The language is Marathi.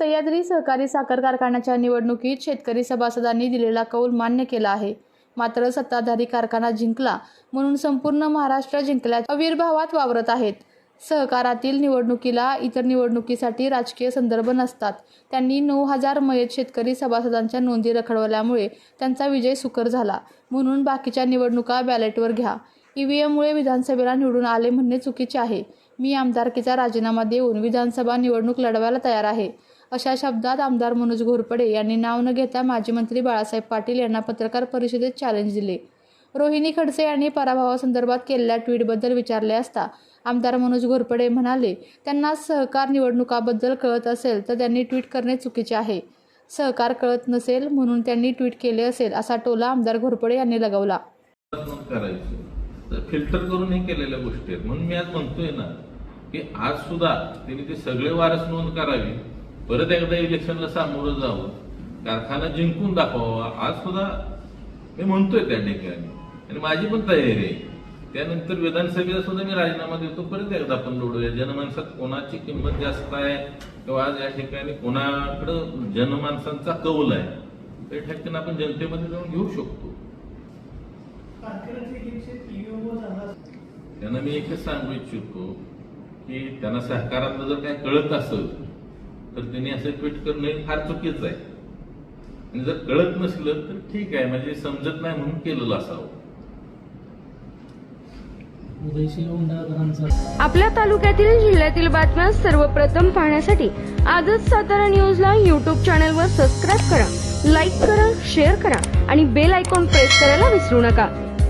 सह्याद्री सहकारी साखर कारखान्याच्या निवडणुकीत शेतकरी सभासदांनी दिलेला कौल मान्य केला आहे. मात्र सत्ताधारी कारखाना जिंकला म्हणून संपूर्ण महाराष्ट्र जिंकल्याच्या अविर्भावात वावरत आहेत. सहकारातील निवडणुकीला इतर निवडणुकीसाठी राजकीय संदर्भ नसतात. त्यांनी नऊ हजार मयत शेतकरी सभासदांच्या नोंदी रखडवल्यामुळे त्यांचा विजय सुकर झाला. म्हणून बाकीच्या निवडणुका बॅलेटवर घ्या. ईव्हीएममुळे विधानसभेला निवडून आले म्हणणे चुकीचे आहे. मी आमदारकीचा राजीनामा देऊन विधानसभा निवडणूक लढवायला तयार आहे. अशा शब्दात आमदार मनोज घोरपडे यांनी नाव न घेता माजी मंत्री बाळासाहेब पाटील यांना पत्रकार परिषदेत चॅलेंज दिले. रोहिणी खडसे यांनी पराभवासंदर्भात केलेल्या ट्विटबद्दल विचारले असता आमदार मनोज घोरपडे म्हणाले त्यांना सहकार निवडणुकाबद्दल कळत असेल तर त्यांनी ट्विट करणे चुकीचे आहे. सहकार कळत नसेल म्हणून त्यांनी ट्विट केले असेल असा टोला आमदार घोरपडे यांनी लगावला. फिल्टर करून हे केलेल्या गोष्टी आहेत. म्हणून मी आज म्हणतोय ना की आज सुद्धा त्यांनी ते सगळे वारस नोंद करावी. परत एकदा इलेक्शनला सामोरं जावं कारखाना जिंकून दाखवावा आज सुद्धा मी म्हणतोय त्या ठिकाणी. आणि माझी पण तयारी आहे. त्यानंतर विधानसभेला सुद्धा मी राजीनामा देतो परत एकदा आपण लढूया जनमानसात कोणाची किंमत जास्त आहे? किंवा आज या ठिकाणी कोणाकडं जनमानसांचा कौल आहे? त्या ठिकाणी आपण जनतेमध्ये जाऊन घेऊ शकतो. त्यांना मी एकच सांगू इच्छितो की त्यांना सहकारातलं जर काय कळत असेल तर त्यांनी असं ट्विट करणं हे फार चुकीचं आहे. आणि जर कळत नसलं तर ठीक आहे म्हणजे समजत नाही म्हणून केलेलं असावं. आपल्या तालुक्यातील जिल्ह्यातील बातम्या सर्वप्रथम पाहण्यासाठी आजच सातारा न्यूजला यूट्यूब चॅनलवर सबस्क्राईब करा लाईक करा शेअर करा आणि बेल आयकॉन प्रेस करायला विसरू नका.